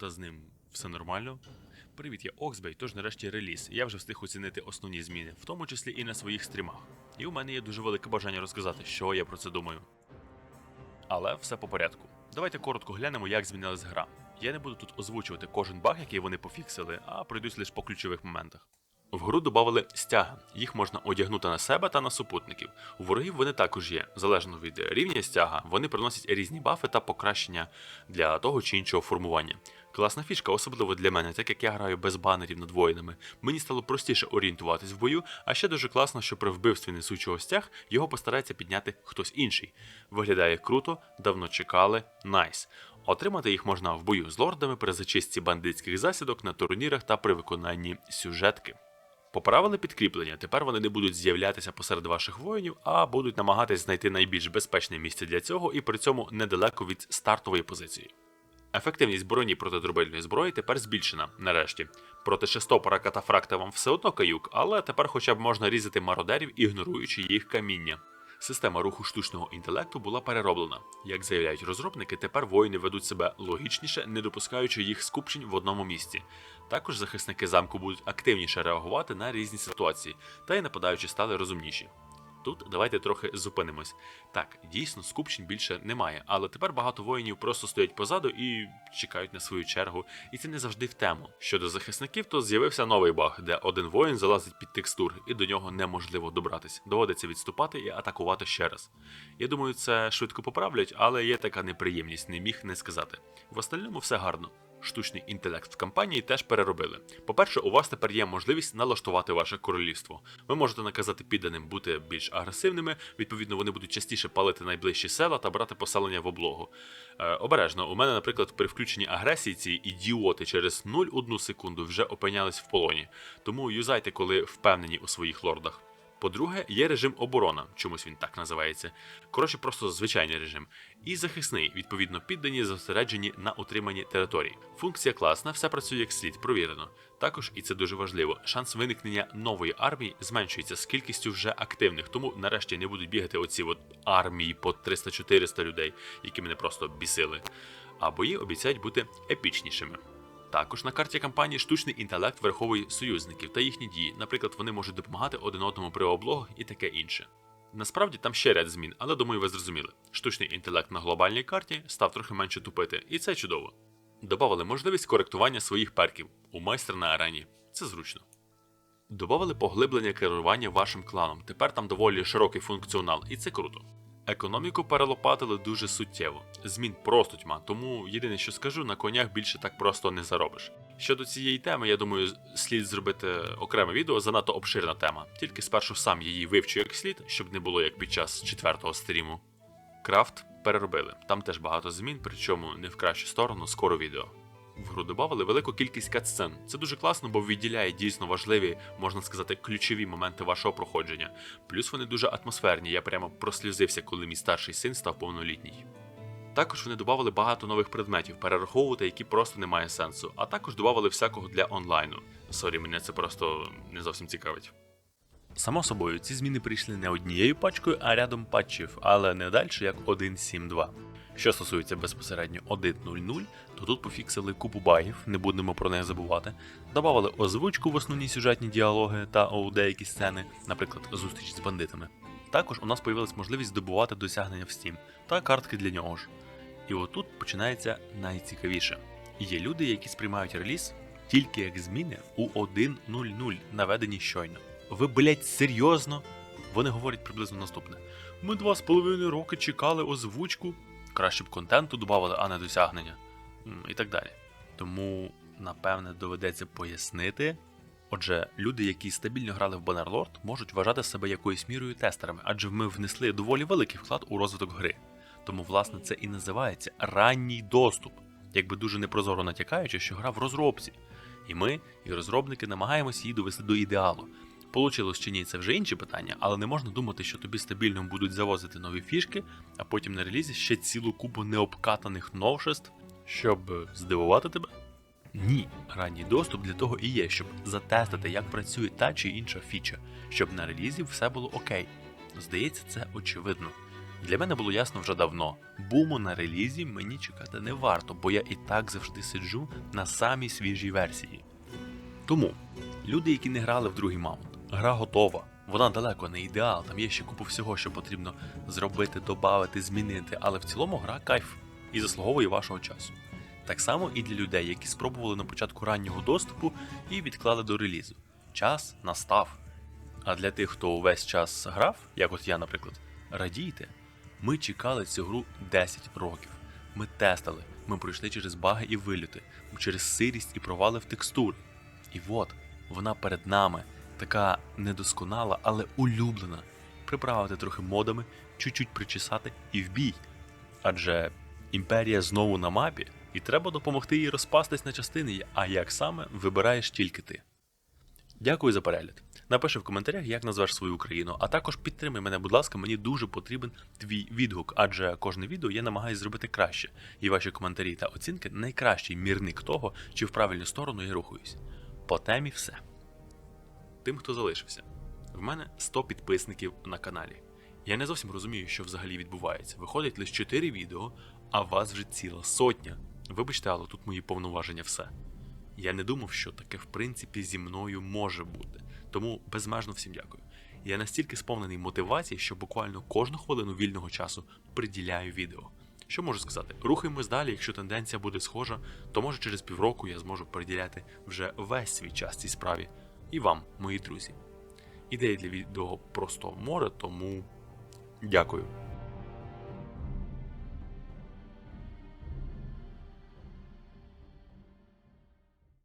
та з ним все нормально. Привіт, я Оксбей, тож нарешті реліз. Я вже встиг оцінити основні зміни, в тому числі і на своїх стрімах. І у мене є дуже велике бажання розказати, що я про це думаю. Але все по порядку. Давайте коротко глянемо, як змінилась гра. Я не буду тут озвучувати кожен баг, який вони пофіксили, а пройдусь лише по ключових моментах. В гру додали стяги. Їх можна одягнути на себе та на супутників. У ворогів вони також є. Залежно від рівня стяга, вони приносять різні бафи та покращення для того чи іншого формування. Класна фішка, особливо для мене, так як я граю без банерів над воїнами. Мені стало простіше орієнтуватись в бою, а ще дуже класно, що при вбивстві несучого стяг його постарається підняти хтось інший. Виглядає круто, давно чекали, найс. Отримати їх можна в бою з лордами при зачистці бандитських засідок на турнірах та при виконанні сюжетки. Поправили підкріплення, тепер вони не будуть з'являтися посеред ваших воїнів, а будуть намагатись знайти найбільш безпечне місце для цього і при цьому недалеко від стартової позиції. Ефективність броні протидробильної зброї тепер збільшена, нарешті. Проти шестопора катафракта вам все одно каюк, але тепер хоча б можна різати мародерів, ігноруючи їх каміння. Система руху штучного інтелекту була перероблена. Як заявляють розробники, тепер воїни ведуть себе логічніше, не допускаючи їх скупчень в одному місці. Також захисники замку будуть активніше реагувати на різні ситуації, та й нападаючі стали розумніші. Тут давайте трохи зупинимось. Так, дійсно, скупчень більше немає, але тепер багато воїнів просто стоять позаду і чекають на свою чергу, і це не завжди в тему. Щодо захисників, то з'явився новий баг, де один воїн залазить під текстур, і до нього неможливо добратись. Доводиться відступати і атакувати ще раз. Я думаю, це швидко поправлять, але є така неприємність, не міг не сказати. В остальному все гарно. Штучний інтелект в кампанії теж переробили. По-перше, у вас тепер є можливість налаштувати ваше королівство. Ви можете наказати підданим бути більш агресивними, відповідно, вони будуть частіше палити найближчі села та брати поселення в облогу. Е, обережно, у мене, наприклад, при включенні агресії ці ідіоти через 0,1 секунду вже опинялись в полоні. Тому юзайте, коли впевнені у своїх лордах. По-друге, є режим оборона, чомусь він так називається. Коротше, просто звичайний режим. І захисний, відповідно, піддані зосереджені на утриманні територій. Функція класна, все працює як слід, провірено. Також, і це дуже важливо, шанс виникнення нової армії зменшується з кількістю вже активних, тому нарешті не будуть бігати оці от армії по 300-400 людей, які мене просто бісили. А бої обіцяють бути епічнішими. Також на карті кампанії штучний інтелект враховує союзників та їхні дії. Наприклад, вони можуть допомагати один одному при облогах і таке інше. Насправді там ще ряд змін, але думаю, ви зрозуміли. Штучний інтелект на глобальній карті став трохи менше тупити, і це чудово. Добавили можливість коректування своїх перків у майстра на арені. Це зручно. Добавили поглиблення керування вашим кланом. Тепер там доволі широкий функціонал, і це круто. Економіку перелопатили дуже суттєво. Змін просто тьма, тому єдине, що скажу, на конях більше так просто не заробиш. Щодо цієї теми, я думаю, слід зробити окреме відео, занадто обширна тема. Тільки спершу сам її вивчу як слід, щоб не було як під час четвертого стріму. Крафт переробили. Там теж багато змін, причому не в кращу сторону, скоро відео. В гру додали велику кількість катсцен. Це дуже класно, бо відділяє дійсно важливі, можна сказати, ключові моменти вашого проходження. Плюс вони дуже атмосферні. Я прямо прослізився, коли мій старший син став повнолітній. Також вони додали багато нових предметів, перераховувати, які просто немає сенсу, а також додали всякого для онлайну. Сорі, мене це просто не зовсім цікавить. Само собою, ці зміни прийшли не однією пачкою, а рядом патчів, але не далі як 1.7.2. Що стосується безпосередньо 1.0.0, то тут пофіксили купу багів, не будемо про неї забувати. Добавили озвучку в основні сюжетні діалоги та у деякі сцени, наприклад, зустріч з бандитами. Також у нас появилась можливість здобувати досягнення в Steam та картки для нього ж. І отут починається найцікавіше. Є люди, які сприймають реліз тільки як зміни у 1.0.0, наведені щойно. Ви, блять, серйозно? Вони говорять приблизно наступне: ми два з половиною роки чекали озвучку, краще б контенту додавали, а не досягнення. І так далі. Тому, напевне, доведеться пояснити. Отже, люди, які стабільно грали в Bannerlord, можуть вважати себе якоюсь мірою тестерами, адже ми внесли доволі великий вклад у розвиток гри. Тому, власне, це і називається ранній доступ, якби дуже непрозоро натякаючи, що гра в розробці. І ми, і розробники, намагаємося її довести до ідеалу. Получилось чи ні, це вже інші питання, але не можна думати, що тобі стабільно будуть завозити нові фішки, а потім на релізі ще цілу купу необкатаних новшеств, щоб здивувати тебе. Ні, ранній доступ для того і є, щоб затестити, як працює та чи інша фіча, щоб на релізі все було окей. Здається, це очевидно. Для мене було ясно вже давно. Буму на релізі мені чекати не варто, бо я і так завжди сиджу на самій свіжій версії. Тому люди, які не грали в другий маунт, гра готова. Вона далеко не ідеал, там є ще купу всього, що потрібно зробити, додати, змінити, але в цілому гра кайф і заслуговує вашого часу. Так само і для людей, які спробували на початку раннього доступу і відклали до релізу. Час настав. А для тих, хто увесь час грав, як от я, наприклад, радійте. Ми чекали цю гру 10 років. Ми тестили, ми пройшли через баги і вильоти, через сирість і провали в текстури. І от вона перед нами, така недосконала, але улюблена. Приправити трохи модами, чуть-чуть причесати і в бій. Адже імперія знову на мапі, і треба допомогти їй розпастись на частини, а як саме вибираєш тільки ти. Дякую за перегляд. Напиши в коментарях, як назвеш свою Україну, а також підтримай мене, будь ласка, мені дуже потрібен твій відгук, адже кожне відео я намагаюся зробити краще, і ваші коментарі та оцінки найкращий мірник того, чи в правильну сторону я рухаюсь. По темі все. Тим, хто залишився. В мене 100 підписників на каналі. Я не зовсім розумію, що взагалі відбувається. Виходить лише 4 відео, а вас вже ціла сотня. Вибачте, але тут мої повноваження все. Я не думав, що таке в принципі зі мною може бути. Тому безмежно всім дякую. Я настільки сповнений мотивації, що буквально кожну хвилину вільного часу приділяю відео. Що можу сказати? Рухаємось далі, якщо тенденція буде схожа, то може через півроку я зможу приділяти вже весь свій час цій справі. І вам, мої друзі. Ідеї для відео просто море, тому дякую.